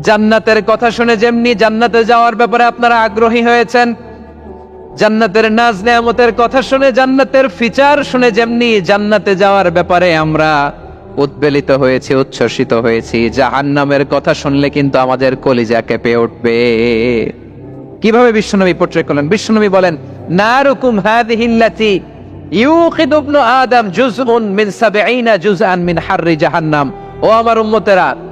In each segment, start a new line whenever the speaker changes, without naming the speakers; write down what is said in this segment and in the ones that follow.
জান্নাতের কথা শুনে যেমনি জান্নাতে যাওয়ার ব্যাপারে আপনারা আগ্রহী হয়েছেন, জান্নাতের নাজ নেয়ামতের কথা শুনে জান্নাতের ফিচার শুনে যেমনি জান্নাতে যাওয়ার ব্যাপারে আমরা উদ্বেলিত হয়েছি, উচ্ছ্বসিত হয়েছি, জাহান্নামের কথা শুনলে কিন্তু আমাদের কলিজা কেঁপে উঠবে। কীভাবে বিশ্বনবী পোট্রে করলেন? বিশ্বনবী বলেন, নারুকুম হাদিহিল্লাতি ইউকিদু ইবনু আদম জুজউন মিন সাবঈনা জুজআন মিন হাররি জাহান্নাম। ও আমার উম্মতেরা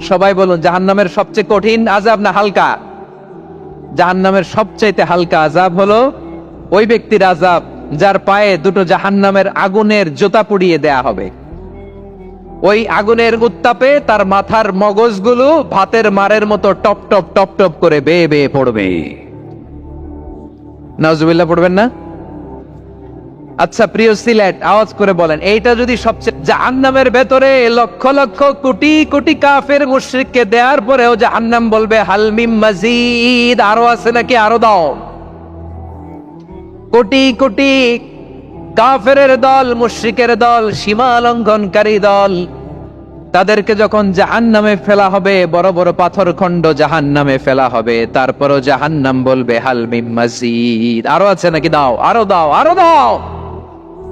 সবাই বলুন, জাহান্নামের সবচেয়ে কঠিন আজাব না হালকা? জাহান্নামের সবচাইতে হালকা আজাব হলো ওই ব্যক্তির আজাব যার পায়ে দুটো জাহান্নামের আগুনের জোতা পুড়িয়ে দেয়া হবে। ওই আগুনের উত্তাপে তার মাথার মগজগুলো ভাতের মারের মতো টপ টপ টপ টপ করে বেয়ে বেয়ে পড়বে। নাজুবিল্লাহ পড়বেন না? আচ্ছা প্রিয় সিলেট, আওয়াজ করে বলেন, এইটা যদি সবচেয়ে জাহান্নামের ভেতরে লক্ষ লক্ষ কোটি কোটি কাফের মুশরিককে দেওয়ার পরেও জাহান্নাম বলবে হালমিম মাজিদ, আরও আছে নাকি? আরও দাও। কোটি কোটি কাফেরের দল, মুশরিকের দল, সীমা লঙ্ঘনকারী দল, তাদেরকে যখন জাহান নামে ফেলা হবে, বড় বড় পাথর খণ্ড জাহান নামে ফেলা হবে, তারপরও জাহান্নাম বলবে হালমিম মাজিদ। আরও আছে নাকি? দাও, আরও দাও আরও দাও।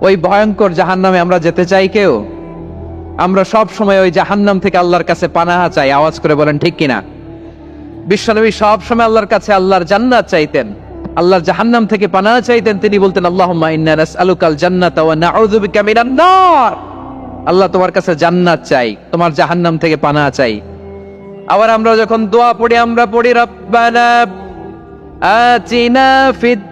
ওই ভয়ঙ্কর জাহান্নামে আমরা যেতে চাই কেউ? আমরা সব সময় ওই জাহান্নাম থেকে আল্লাহর কাছে পানাহা চাই, আওয়াজ করে বলেন, ঠিক কিনা? বিশ্বনবী সব সময় আল্লাহর কাছে আল্লাহর জান্নাত চাইতেন। আল্লাহর জাহান্নাম থেকে পানাহা চাইতেন, তিনি বলতেন, আল্লাহুম্মা ইন্না নাসআলুকাল জান্নাতা ওয়া আল্লাহ তোমার কাছে জান্নাত চাই, তোমার জাহান্নাম থেকে পানাহা চাই। আবার আমরা যখন দোয়া পড়ি, আমরা পড়ি, রব্বানা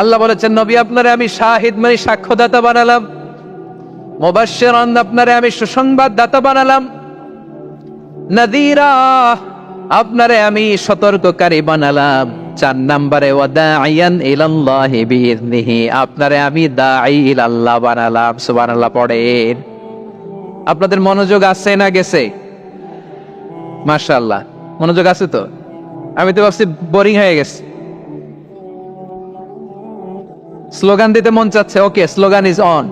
আল্লাহ বলেছেন, নবী, আপনারে আমি শাহিদ মানে সাক্ষ্যদাতা বানালাম। মুবাশশিরান, আপনারে আমি সুসংবাদ দাতা বানালাম। নাদিরা আপনারে আমি সতর্ককারী বানালাম। চার নম্বরে আপনারে আমি দাঈ ইলাল্লাহ বানালাম। সুবহানাল্লাহ, পড়েন। আপনাদের মনোযোগ আছে না গেছে? মাশাআল্লাহ, মনোযোগ আছে তো? আমি তো ভাবছি বোরিং হয়ে গেছে। স্লোগান দিতে মন চাচ্ছে okay slogan is on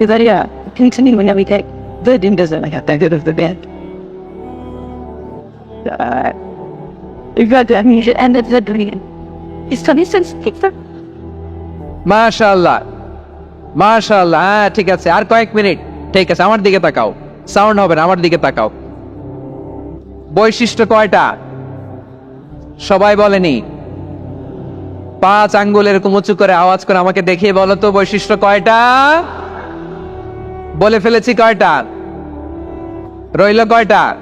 Because yeah, continuing every day, the dim doesn't like have that good of the band. Uh, you got to, I mean, you should end it the dream.
মাশাআল্লাহ মাশাআল্লাহ। হ্যাঁ ঠিক আছে। আর কয়েক minute. ঠিক আছে, আমার দিকে তাকাও। সাউন্ড হবে না, আমার দিকে তাকাও। বৈশিষ্ট্য কয়টা? সবাই বলেনি। পাঁচ আঙ্গুল এরকম উঁচু করে আওয়াজ করে আমাকে দেখিয়ে বলো তো, বৈশিষ্ট্য কয়টা? বলে ফেলেছি কয়টা? রইল কয়টা?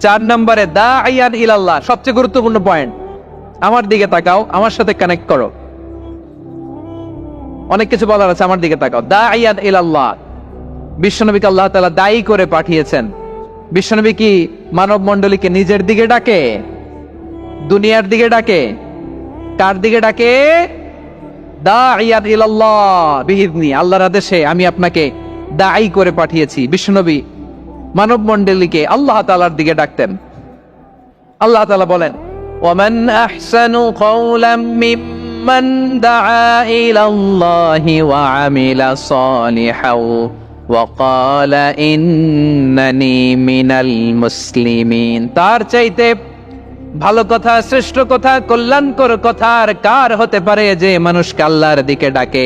চার নম্বরে, দা আইয়ান ইলাল্লাহ, সবচেয়ে গুরুত্বপূর্ণ পয়েন্ট আমার দিকে তাকাও, আমার সাথে কানেক্ট করো। অনেক কিছু বলার আছে, আমার দিকে তাকাও। দা আইয়ান ইলাল্লাহ। বিশ্বনবীকে আল্লাহ তালা দায়ী করে পাঠিয়েছেন। বিশ্বনবী কি মানব মণ্ডলীকে নিজের দিকে ডাকে? দুনিয়ার দিকে ডাকে? কার দিকে ডাকে? দাইয়ান ইলাল্লাহ বিইذনি আল্লাহর আদেশে আমি আপনাকে দায়ী করে পাঠিয়েছি। বিশ্বনবী মানব মণ্ডলীকে আল্লাহ তাআলার দিকে ডাকতেন। আল্লাহ তাআলা বলেন ওমান আহসানু কওলাম মিম্মান দাআ ইলাল্লাহি ওয়া আমিলা সালিহাও وقال إنني من المسلمين তার চাইতে ভালো কথা শ্রেষ্ঠ কথা কল্যাণকর কথা আর কার হতে পারে যে মানুষকে আল্লাহর দিকে ডাকে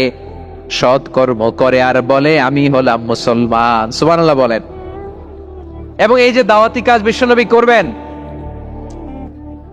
সৎ কর্ম করে আর বলে আমি হলাম মুসলমান সুবহানাল্লাহ বলেন এবং এই যে দাওয়াতি কাজ বিশ্বনবী করবেন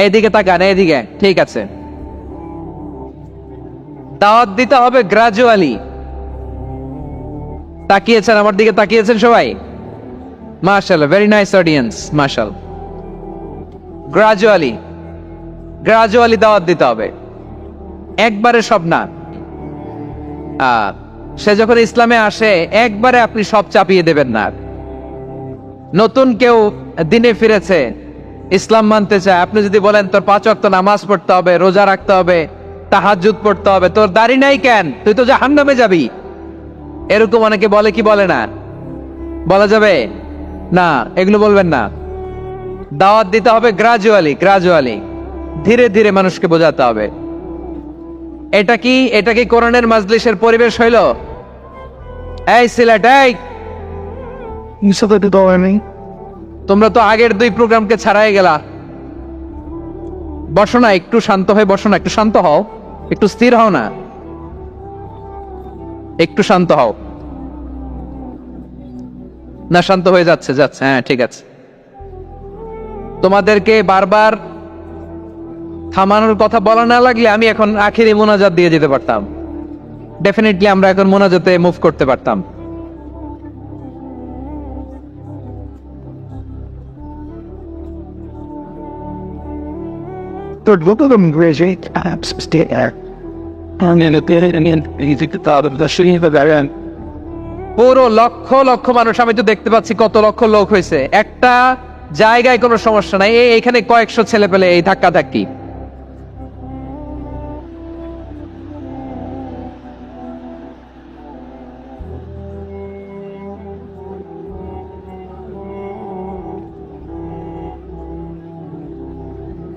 এইদিকে তাকান, এইদিকে। ঠিক আছে। দাওয়াত দিতে হবে গ্রাজুয়ালি তাকিয়েছেন, আমার দিকে তাকিয়েছেন সবাই? মার্শাল ভেরি নাইস অডিয়েন্স মার্শাল গ্রাজুয়ালি গ্রাজুয়ালি দাওয়াত দিতে হবে। একবারে সব না। সে যখন ইসলামে আসে, একবারে আপনি সব চাপিয়ে দেবেন না। নতুন কেউ দিনে ফিরেছে ইসলাম মানতে চায়। আপনি যদি বলেন, তোর পাঁচ ওয়াক্ত নামাজ পড়তে হবে, রোজা রাখতে হবে, তাহাজ্জুদ পড়তে হবে, তোর দাড়ি নাই কেন? তুই তো জাহান্নামে যাবি। এরকম অনেকে বলে কি বলে না? বলা যাবে? না, এগুলো বলবেন না। দাওয়াত দিতে হবে গ্রাজুয়ালি গ্রাজুয়ালি ধীরে ধীরে মানুষকে বোঝাতে হবে। এটা কি এটা কি কোরআনের মাজলিসের পরিবেশ হইল? এই সিলেট, এই!
আমি
তোমরা তো আগের দুই প্রোগ্রামকে ছাড়াই গেলা। বসো না, একটু শান্ত হয়ে বসো না, একটু শান্ত হও। একটু স্থির হও না। একটু শান্ত হও। না, শান্ত হয়ে যাচ্ছে যাচ্ছে হ্যাঁ ঠিক আছে। তোমাদেরকে বারবার থামানোর কথা বলা না লাগলে আমি এখন আখেরি মোনাজাত দিয়ে যেতে পারতাম। ডেফিনেটলি আমরা এখন মোনাজাতে মুভ করতে পারতাম।
Third book of them graduate apps stay there. And then the end, and then you think the thought of the of that end.
পুরো লক্ষ লক্ষ মানুষ আমি তো দেখতে পাচ্ছি কত লক্ষ লোক হয়েছে একটা জায়গায় কোনো সমস্যা নাই এখানে কয়েকশো ছেলে পেলে এই ধাক্কা ধাক্কি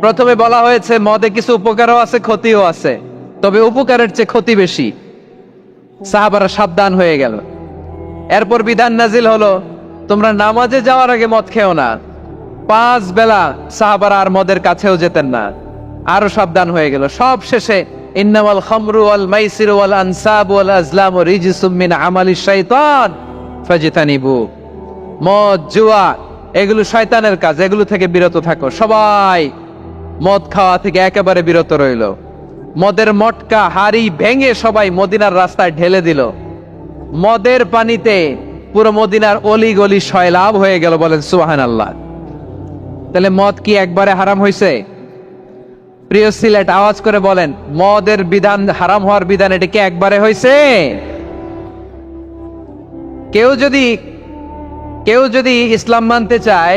প্রথমে বলা হয়েছে, মদে কিছু উপকারও আছে, ক্ষতিও আছে। তবে উপকারের চেয়ে ক্ষতি বেশি। সাহাবারা সাবধান হয়ে গেল। এরপর বিধান নাজিল হলো, তোমরা নামাজে যাওয়ার আগে মদ খেও না। পাঁচ বেলা সাহাবারা আর মদের কাছেও যেতেন না। আরও সাবধান হয়ে গেল। সব শেষে, ইন্নামাল আনসাব ওয়াল আজলাম ও মদ, জুয়া, এগুলো শয়তানের কাজ। এগুলো থেকে বিরত থাকো। সবাই মদ খাওয়া থেকে একেবারে বিরত রইল। মদের মটকা হাড়ি ভেঙে সবাই মদিনার রাস্তায় ঢেলে দিল। মদের পানিতে পুরো মদিনার অলি গলি সয়লাভ হয়ে গেল বলেন সুহান আল্লাহ তাহলে মদ কি একবারে হারাম হয়েছে প্রিয় সিলেট, আওয়াজ করে বলেন, মদের বিধান হারাম হওয়ার বিধান এটা কি একবারে হয়েছে কেউ যদি কেউ যদি ইসলাম মানতে চায়